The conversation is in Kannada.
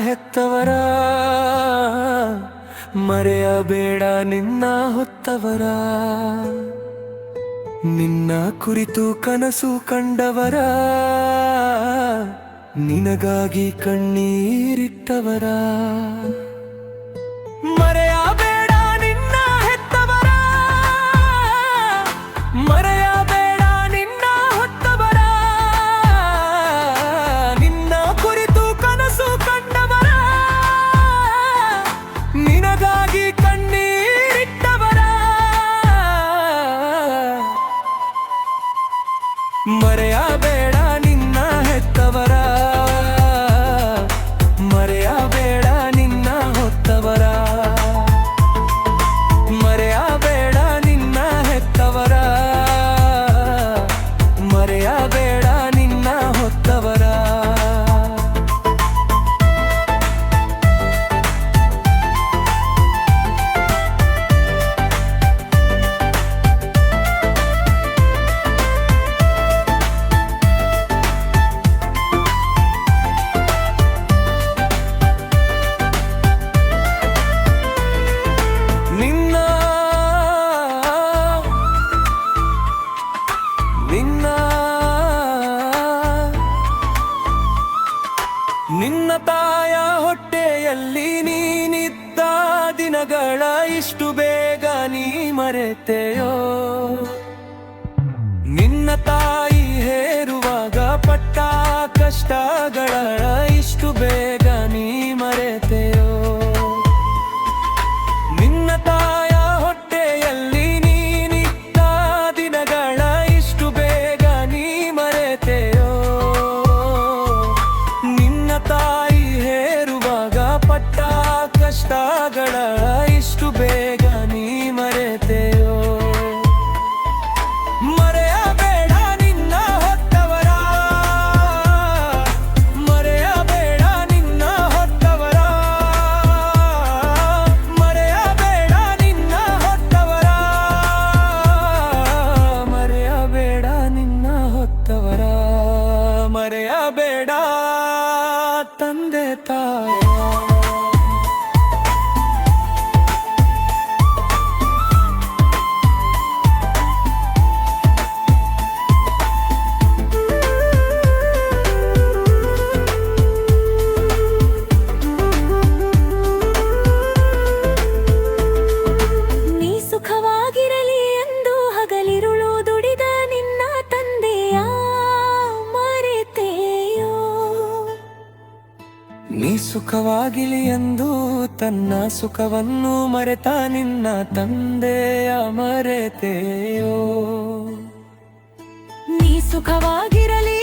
ಹೆತ್ತವರ. ಮರೆಯಬೇಡ ನಿನ್ನ ಹೊತ್ತವರ. ನಿನ್ನ ಕುರಿತು ಕನಸು ಕಂಡವರ. ನಿನಗಾಗಿ ಕಣ್ಣೀರಿಟ್ಟವರ. ಮರೆಯಬೇಡ ನಿನ್ನ ತಾಯ ಹೊಟ್ಟೆಯಲ್ಲಿ ನೀನಿದ್ದ ದಿನಗಳ ಇಷ್ಟು ಬೇಗ ನೀ ಮರೆತೆಯೋ? ನಿನ್ನ ತಾಯಿ ಹೇರುವಾಗ ಪಟ್ಟ ಕಷ್ಟಗಳ ಇಷ್ಟು ಬೇಗ ಕಷ್ಟಗಳ ಇಷ್ಟು ಬೇಗ ನೀ ಮರೆತೆಯೋ? ಮರೆಯಬೇಡ ನಿನ್ನ ಹೊತ್ತವರ. ಮರೆಯಬೇಡ ನಿನ್ನ ಹೊತ್ತವರ. ಮರೆಯಬೇಡ ನಿನ್ನ ಹೊತ್ತವರ. ಮರೆಯಬೇಡ ನಿನ್ನ ಹೊತ್ತವರ. ಮರೆಯಬೇಡ ತಂದೆ ತಾಯ. ಸುಖವಾಗಿಲಿ ಎಂದು ತನ್ನ ಸುಖವನ್ನು ಮರೆತ ನಿನ್ನ ತಂದೆಯ ಮರೆತೆಯೋ. ನೀ ಸುಖವಾಗಿರಲಿ